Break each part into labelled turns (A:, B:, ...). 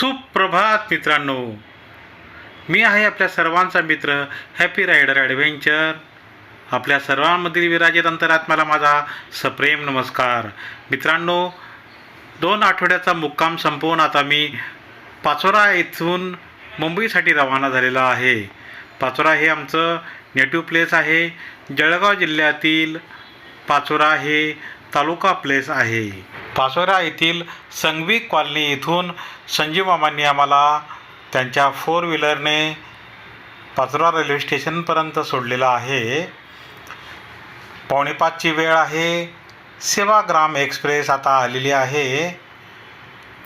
A: सुप्रभात मित्रांनो. मी आहे आपल्या सर्वांचा मित्र हॅपी रायडर ॲडव्हेंचर आपल्या सर्वांमधील विराजित अंतरात्म्याला माझा सप्रेम नमस्कार. मित्रांनो दोन आठवड्याचा मुक्काम संपवून आता मी पाचोरा येथून मुंबईसाठी रवाना झालेलो आहे. पाचोरा हे आमचं नेटिव्ह प्लेस आहे. जळगाव जिल्ह्यातील पाचोरा हे तालुका प्लेस आहे. पाचोरा येथील संगवी कॉलनी इथून संजीव मामांनी आम्हाला त्यांच्या फोर व्हीलरने पाचोरा रेल्वे स्टेशनपर्यंत सोडलेलं आहे. पावणेपाचची वेळ आहे. सेवाग्राम एक्सप्रेस आता आलेली आहे.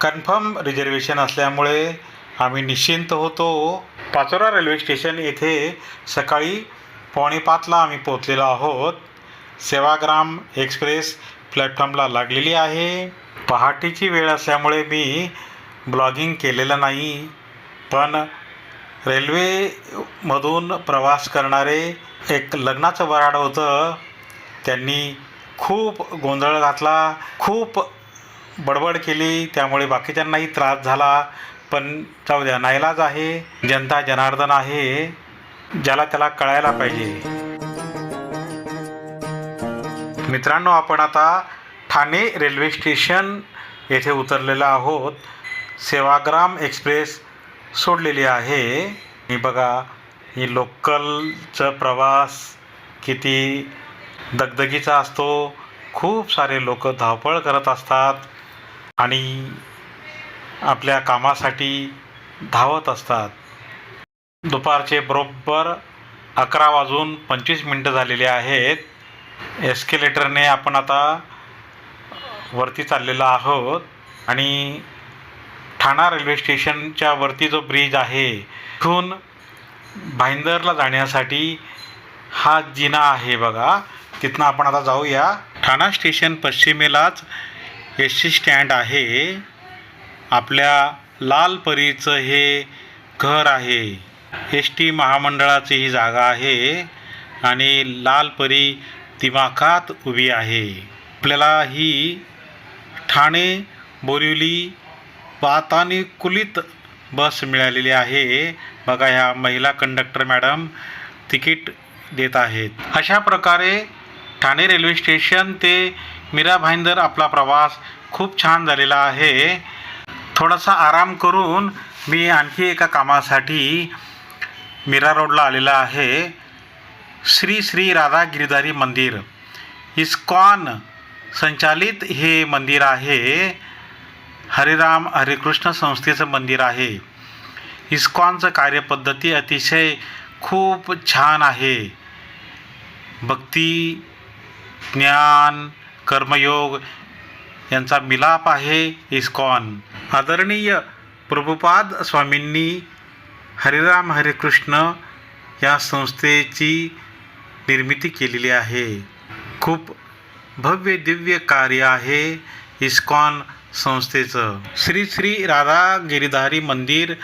A: कन्फर्म रिझर्वेशन असल्यामुळे आम्ही निश्चिंत होतो. पाचोरा रेल्वे स्टेशन येथे सकाळी पावणेपाचला आम्ही पोचलेलो आहोत. सेवाग्राम एक्सप्रेस प्लॅटफॉर्मला लागलेली आहे. पहाटेची वेळ असल्यामुळे मी ब्लॉगिंग केलेलं नाही. पण रेल्वेमधून प्रवास करणारे एक लग्नाचं वराड होतं. त्यांनी खूप गोंधळ घातला खूप बडबड केली. त्यामुळे बाकीच्यांनाही त्रास झाला. पण जाऊ द्या नाईलाज आहे. जनता जनार्दन आहे ज्याला त्याला कळायला पाहिजे. मित्रांनो आपण आता ठाणे रेल्वे स्टेशन येथे उतरलेलो आहोत. सेवाग्राम एक्सप्रेस सोडलेली आहे. ही बघा ही लोकलचा प्रवास किती दगदगीचा असतो. खूप सारे लोक धावपळ करत असतात आणि आपल्या कामासाठी धावत असतात. दुपारचे बरोबर अकरा वाजून पंचवीस मिनटं झालेली आहेत. एस्केलेटरने आपण आता वरती चाललेलो आहोत आणि ठाणा रेल्वे स्टेशनच्या वरती जो ब्रिज आहे तिथून भाईंदरला जाण्यासाठी हा जिना आहे बघा. तिथनं आपण आता जाऊया. ठाणा स्टेशन पश्चिमेलाच एस टी स्टँड आहे. आपल्या लालपरीचं हे घर आहे. एस टी महामंडळाची ही जागा आहे आणि लालपरी दिमाखात उभी आहे. आपल्याला ही ठाणे बोरिवली वातानुकूलित बस मिळालेली आहे. बघा ह्या महिला कंडक्टर मॅडम तिकीट देत आहेत. अशा प्रकारे ठाणे रेल्वे स्टेशन ते मीरा भाईंदर आपला प्रवास खूप छान झालेला आहे. थोडासा आराम करून मी आणखी एका कामासाठी मीरा रोडला आलेला आहे. श्री श्री राधा गिरिधारी मंदिर. इस्कॉन संचालित हे मंदिर आहे? हरिराम हरिकृष्ण संस्थेचं मंदिर आहे. इस्कॉनचं कार्यपद्धती अतिशय खूप छान आहे. भक्ती ज्ञान कर्मयोग यांचा मिलाप आहे इस्कॉन आदरणीय प्रभुपाद स्वामींनी हरिराम हरिकृष्ण या संस्थेची निर्मिती केलेली आहे. खूप भव्य दिव्य कार्य आहे इस्कॉन संस्थेचं. श्री श्री राधा गिरीधारी मंदिर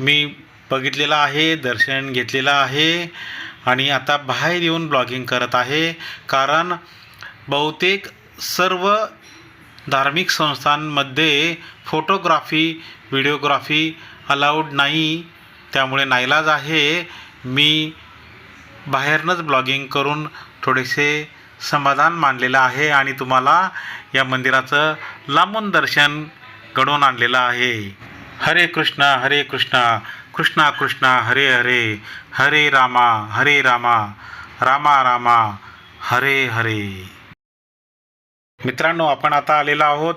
A: मी बघितलेलं आहे दर्शन घेतलेलं आहे आणि आता बाहेर येऊन ब्लॉगिंग करत आहे. कारण बहुतेक सर्व धार्मिक संस्थांमध्ये फोटोग्राफी व्हिडिओग्राफी अलाउड नाही. त्यामुळे नाईलाज आहे. मी बाहेरनंच ब्लॉगिंग करून थोडेसे समाधान मानलेलं आहे आणि तुम्हाला या मंदिराचं लांबून दर्शन घडवून आणलेलं आहे. हरे कृष्ण हरे कृष्ण कृष्णा कृष्णा हरे हरे हरे रामा हरे रामा रामा रामा हरे हरे. मित्रांनो आपण आता आलेलो आहोत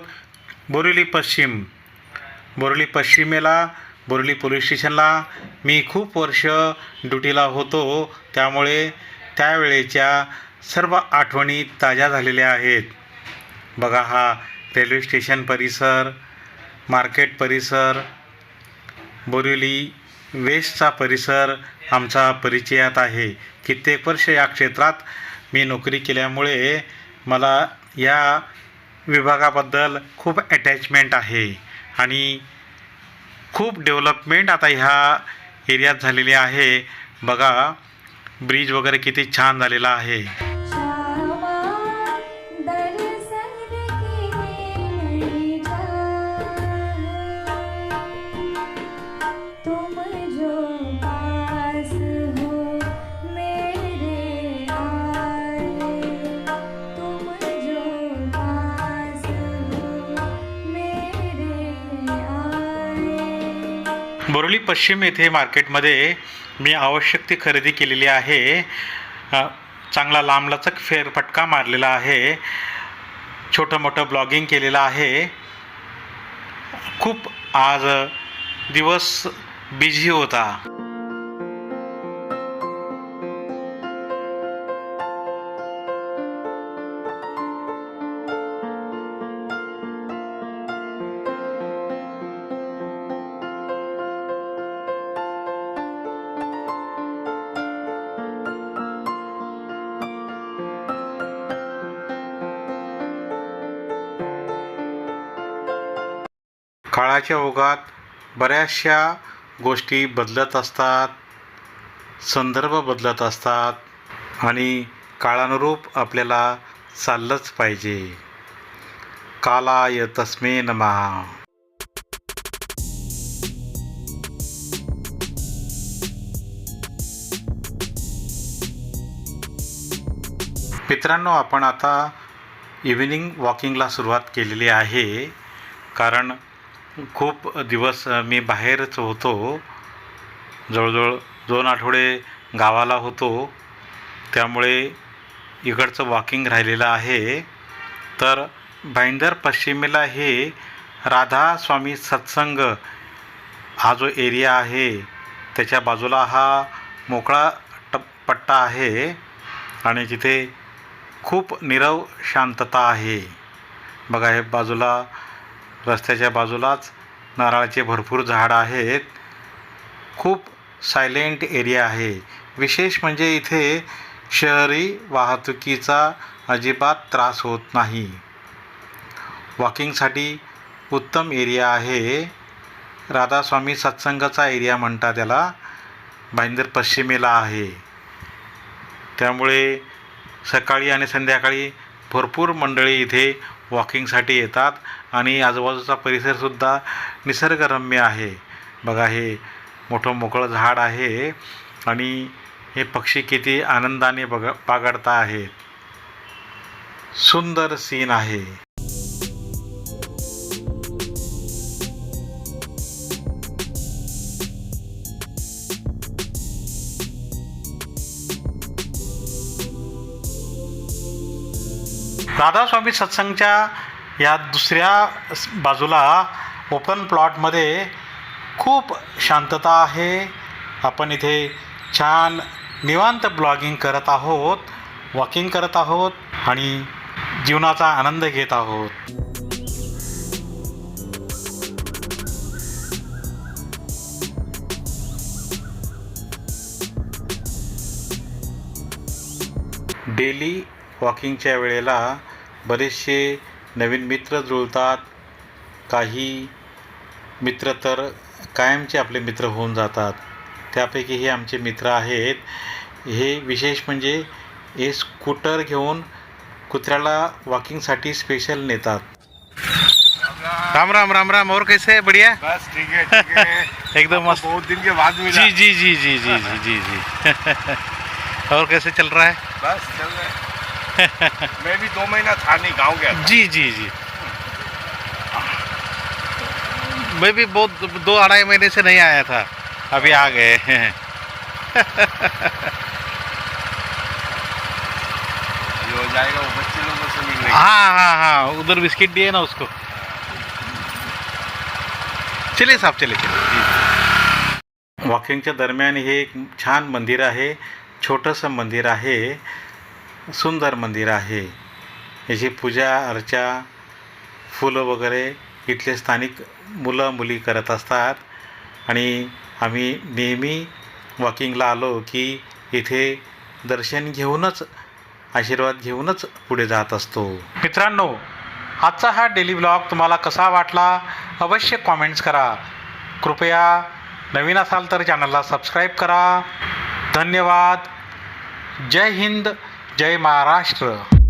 A: बोरिवली पश्चिम. बोरिवली पश्चिमेला बोरिवली पोलीस स्टेशनला. मी खूप वर्ष ड्युटीला होतो. त्यामुळे त्यावेळेच्या सर्व आठवणी ताज्या झालेल्या आहेत. बघा हा रेल्वे स्टेशन परिसर मार्केट परिसर बोरिवली वेस्टचा परिसर आमचा परिचयात आहे. कित्येक वर्ष या क्षेत्रात मी नोकरी केल्यामुळे मला या विभागाबद्दल खूप अटॅचमेंट आहे. आणि खूप डेव्हलपमेंट आता ह्या एरियात झालेली आहे. बघा ब्रिज वगैरे किती छान झालेला आहे. पश्चिम येथे मार्केटमध्ये मी आवश्यक ती खरेदी केलेली आहे. चांगला लांबलचक फेरफटका मारलेला आहे. छोटं मोठं ब्लॉगिंग केलेलं आहे. खूप आज दिवस बिझी होता. काळाच्या ओघात बऱ्याचशा गोष्टी बदलत असतात संदर्भ बदलत असतात आणि काळानुरूप आपल्याला चाललंच पाहिजे. कालाय तस्मे नमः. मित्रांनो आपण आता इव्हिनिंग वॉकिंगला सुरुवात केलेली आहे. कारण खूप दिवस मी बाहेरच होतो. जवळजवळ दोन आठवडे गावाला होतो. त्यामुळे इकडचं वॉकिंग राहिलेलं आहे. तर भाईंदर पश्चिमेला हे राधा स्वामी सत्संग हा जो एरिया आहे त्याच्या बाजूला हा मोकळा टप पट्टा आहे आणि तिथे खूप निरव शांतता आहे. बघा हे बाजूला रस्त्याच्या बाजूलाच नारळाचे भरपूर झाडं आहेत. खूप सायलेंट एरिया आहे. विशेष म्हणजे इथे शहरी वाहतुकीचा अजिबात त्रास होत नाही. वॉकिंगसाठी उत्तम एरिया आहे. राधास्वामी सत्संगाचा एरिया म्हणतात त्याला. भाईंदर पश्चिमेला आहे. त्यामुळे सकाळी आणि संध्याकाळी भरपूर मंडळी इथे वॉकिंगसाठी येतात. आणि आजूबाजूचा परिसरसुद्धा निसर्गरम्य आहे. बघा हे मोठं मोकळं झाड आहे. आणि हे पक्षी किती आनंदाने बघ बागडता आहेत. सुंदर सीन आहे. राधास्वामी सत्संगच्या या दुसऱ्या बाजूला ओपन प्लॉटमध्ये खूप शांतता आहे. आपण इथे छान निवांत ब्लॉगिंग करत आहोत वॉकिंग करत आहोत आणि जीवनाचा आनंद घेत आहोत. डेली वॉकिंगच्या वेळेला बरेचसे नवीन मित्र जुळतात. काही मित्र तर कायमचे आपले मित्र होऊन जातात. त्यापैकी हे आमचे मित्र आहेत. हे विशेष म्हणजे हे स्कूटर घेऊन कुत्र्याला वॉकिंगसाठी स्पेशल नेतात. राम राम राम राम. और कैसे है? बढ़िया?
B: बस ठीक है ठीक है।
A: एकदम मस्त।
B: बहुत दिन के बाद मिला।
A: जी जी जी जी जी जी जी जी। और कैसे चल रहा है?
B: बस चल रहे मैं भी दो महीना था नहीं गाँव गया था।
A: जी जी जी। मैं भी बहुत दो अढ़ाई महीने से नहीं आया था। अभी आ गए हैं।
B: ये हो जाएगा वो बच्चे लोगों से मिलने
A: हाँ हाँ हाँ उधर बिस्किट दिए ना उसको। चलिए साहब चले चले वॉकिंगच्या दरम्यान हे एक छान मंदिर आहे छोटंसं मंदिर आहे. सुंदर मंदिर आहे. याची पूजा अर्चा फुलं वगैरे इथले स्थानिक मुलं मुली करत असतात. आणि आम्ही नेहमी वॉकिंगला आलो की इथे दर्शन घेऊनच आशीर्वाद घेऊनच पुढे जात असतो. मित्रांनो आजचा हा डेली ब्लॉग तुम्हाला कसा वाटला अवश्य कॉमेंट्स करा. कृपया नवीन असाल तर चॅनलला सबस्क्राईब करा. धन्यवाद. जय हिंद. जय महाराष्ट्र.